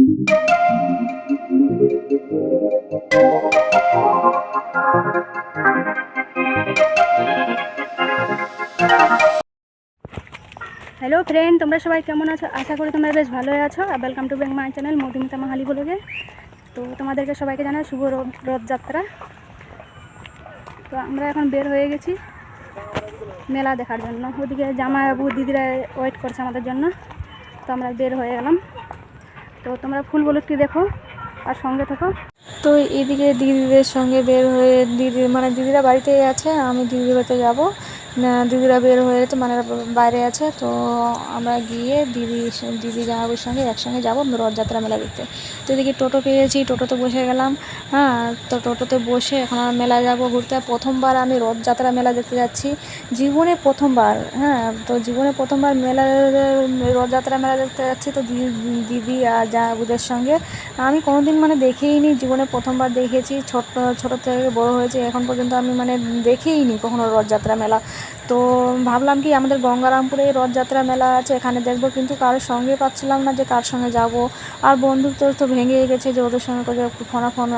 Hello friend তোমরা সবাই কেমন আছো? আশা করি তোমরা বেশ ভালোই আছো। আর welcome to bank my channel Madhumita Mahali ব্লগে। তো তোমাদেরকে সবাইকে জানাই শুভ রথ রথযাত্রা। তো আমরা এখন বের হয়ে গেছি মেলা দেখার জন্য। ওদিকে জামা বাবু দিদিরা ওয়েট করছে আমাদের জন্য। তো আমরা বের হয়ে গেলাম। তো তোমরা ফুল বলুকটি দেখো আর সঙ্গে থাকো। তো এদিকে দিদিদের সঙ্গে বের হয়ে দিদি মানে দিদিরা বাড়িতেই আছে, আমি দিদির বাড়িতে যাব। দিদিরা বের হয়ে তো মানে বাইরে আছে, তো আমরা গিয়ে দিদি দিদি জামাবুর সঙ্গে একসঙ্গে যাব রথযাত্রা মেলা দেখতে। তো এদিকে টোটো পেয়েছি, টোটোতে বসে গেলাম হ্যাঁ তো টোটোতে বসে এখন আর মেলা যাব ঘুরতে। প্রথমবার আমি রথযাত্রা মেলা দেখতে যাচ্ছি, জীবনে প্রথমবার হ্যাঁ তো জীবনে প্রথমবার মেলা, রথযাত্রা মেলা দেখতে যাচ্ছি, তো দিদি আর জামাবুদের সঙ্গে। আমি কোনোদিন মানে দেখেই নি জীবনে প্রথমবার দেখেছি, ছোট, ছোটো থেকে বড় হয়েছে, এখন পর্যন্ত আমি মানে দেখেই নি কখনো রথযাত্রা মেলা। তো ভাবলাম কি আমাদের গঙ্গারামপুরে রথযাত্রা মেলা আছে, এখানে দেখব, কিন্তু কারোর সঙ্গে পাচ্ছিলাম না যে কার সঙ্গে যাব। আর বন্ধুত্ব তো ভেঙেই গেছে যে ওদের সঙ্গে করে ফোনাফোন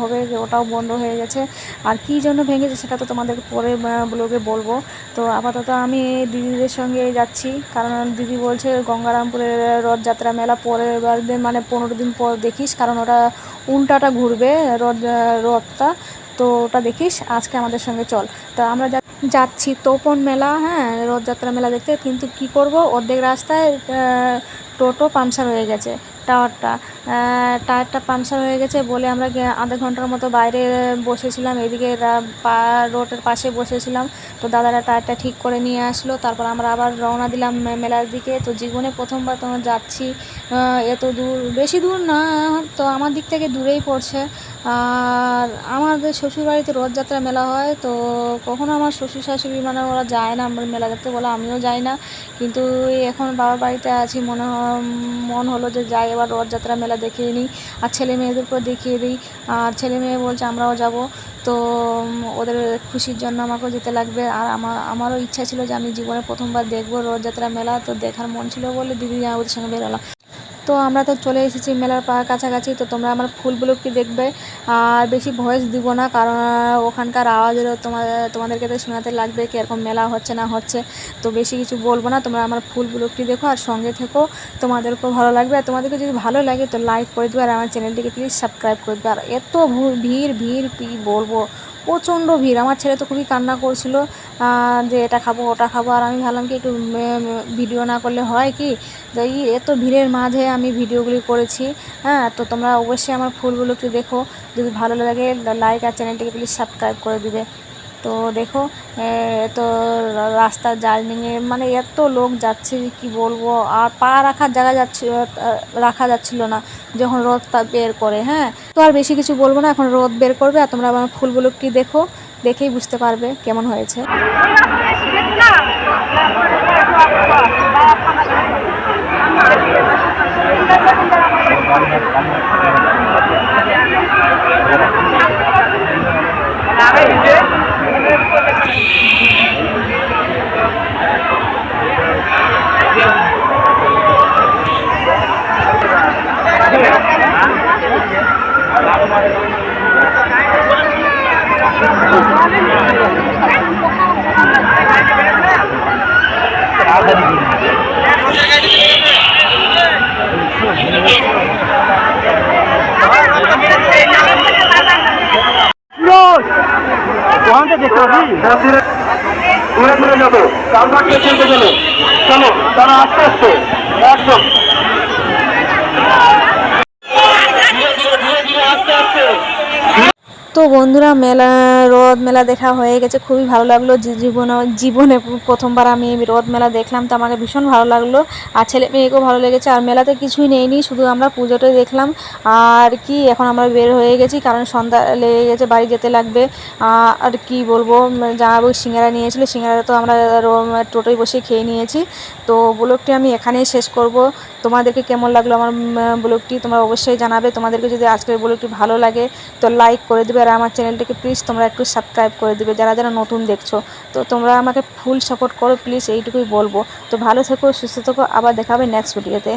হবে, যে ওটাও বন্ধ হয়ে গেছে। আর কী জন্য ভেঙেছে সেটা তো তোমাদের পরে ব্লগে বলব। তো আপাতত আমি দিদিদের সঙ্গে যাচ্ছি, কারণ দিদি বলছে গঙ্গারামপুরের রথযাত্রা মেলা পরের বার দিন মানে পনেরো দিন পর দেখিস, কারণ ওটা উল্টাটা ঘুরবে রথ, রথটা। তো ওটা দেখিস, আজকে আমাদের সঙ্গে চল। তা আমরা যাচ্ছি। তোপন মেলা হ্যাঁ রথযাত্রা মেলা দেখতে। কিন্তু কি করব? অর্ধেক রাস্তায় টোটো পাংচার হয়ে গেছে। টাওয়ারটা টায়ারটা পাংচার হয়ে গেছে বলে আমরা আধা ঘণ্টার মতো বাইরে বসেছিলাম। এদিকে রোডের পাশে বসেছিলাম। তো দাদারা টায়ারটা ঠিক করে নিয়ে আসলো। তারপর আমরা আবার রওনা দিলাম মেলার দিকে। তো জীবনে প্রথমবার তোমার যাচ্ছি। এত দূর, বেশি দূর না, তো আমার দিক থেকে দূরেই পড়ছে। আর আমাদের শ্বশুরবাড়িতে রথযাত্রা মেলা হয়। তো কখনো আমার শ্বশুর শাশুড়ি মানে ওরা যায় না আমার মেলা দেখতে বলে। আমিও যাই না। কিন্তু এখন বাবার বাড়িতে আছি, মনে মন হলো যে যাই এবার রথযাত্রা মেলা দেখিয়ে নিই আর ছেলে মেয়েদেরকেও দেখিয়ে দিই। আর ছেলে মেয়ে বলছে, আমরাও যাব। তো ওদের খুশির জন্য আমাকেও যেতে লাগবে। আর আমার আমারও ইচ্ছা ছিল যে আমি জীবনে প্রথমবার দেখব রথযাত্রা মেলা। তো দেখার মন ছিল বলে দিদি ওদের সঙ্গে বেরোলাম। তো আমরা তো চলে এসেছি মেলার পা কাছাকাছি, তো তোমরা আমার ফুলগুলো কি দেখবে? আর বেশি ভয়েস দিব না, কারণ ওখানকার আওয়াজেরও তোমাদের তোমাদেরকে তো শোনাতে লাগবে কীরকম মেলা হচ্ছে না হচ্ছে। তো বেশি কিছু বলব না, তোমরা আমার ফুলগুলো একটু দেখো আর সঙ্গে থেকো তোমাদেরকেও ভালো লাগবে। আর তোমাদেরকে যদি ভালো লাগে তো লাইক করে দেবে আর আমার চ্যানেলটিকে প্লিজ সাবস্ক্রাইব করে দেবে। আর এত ভিড় ভিড় কী বলব? প্রচণ্ড ভিড়। আমার ছেলে তো খুবই কান্না করছিল যে এটা খাব, ওটা খাব। আর আমি ভাবলাম কি একটু ভিডিও না করলে হয় কি? এত ভিড়ের মাঝে আমি ভিডিওগুলি করেছি হ্যাঁ? তো তোমরা অবশ্যই আমার ফুলগুলো একটু দেখো। যদি ভালো লাগে লাইক আর চ্যানেলটিকে প্লিজ সাবস্ক্রাইব করে দিবে। তো দেখো তো রা- রাস্তার জার্নিংয়ে মানে এত লোক যাচ্ছে কি বলব? আর পা রাখার জায়গা যাচ্ছে রাখা যাচ্ছিল না, যখন রথটা বের করে হ্যাঁ? তো আর বেশি কিছু বলব না, এখন রথ বের করবে, আর তোমরা আমার ফুলগুলো একটু দেখো, দেখেই বুঝতে পারবে কেমন হয়েছে। ঘুরে ঘুরে যাব। গেলে চলো তারা আস্তে আস্তে। একদম ধীরে ধীরে ধীরে ধীরে আস্তে আস্তে তো বন্ধুরা, মেলা, রথ মেলা দেখা হয়ে গেছে। খুবই ভালো লাগল জীবনে জীবনে প্রথমবার আমি রথ মেলা দেখলাম, তো আমাকে ভীষণ ভালো লাগল। আর ছেলে মেয়েকেও ভালো লেগেছে, আর মেলাতে কিছুই নেইনি, শুধু আমরা পুজোটাই দেখলাম। আর কি, এখন আমরা বের হয়ে গেছি, কারণ সন্ধ্যা লেগে গেছে, বাড়ি যেতে লাগবে। আর কি বলব জামাবু সিঙ্গারা নিয়েছিল সিঙ্গারা তো আমরা টোটোয় বসে খেয়ে নিয়েছি। তো ব্লগটি আমি এখানেই শেষ করব। তোমাদেরকে কেমন লাগল আমার ব্লগটি তোমরা অবশ্যই জানাবে। তোমাদেরকে যদি আজকের ব্লগটি ভালো লাগে, তো লাইক করে দেবে। আর আমার চ্যানেলটাকে প্লিজ তোমরা একটু সাবস্ক্রাইব করে দেবে। যারা যারা নতুন দেখছ, তো তোমরা আমাকে ফুল সাপোর্ট করো প্লিজ এইটুকুই বলব। তো ভালো থেকো, সুস্থ থেকো, আবার দেখাবে নেক্সট ভিডিওতে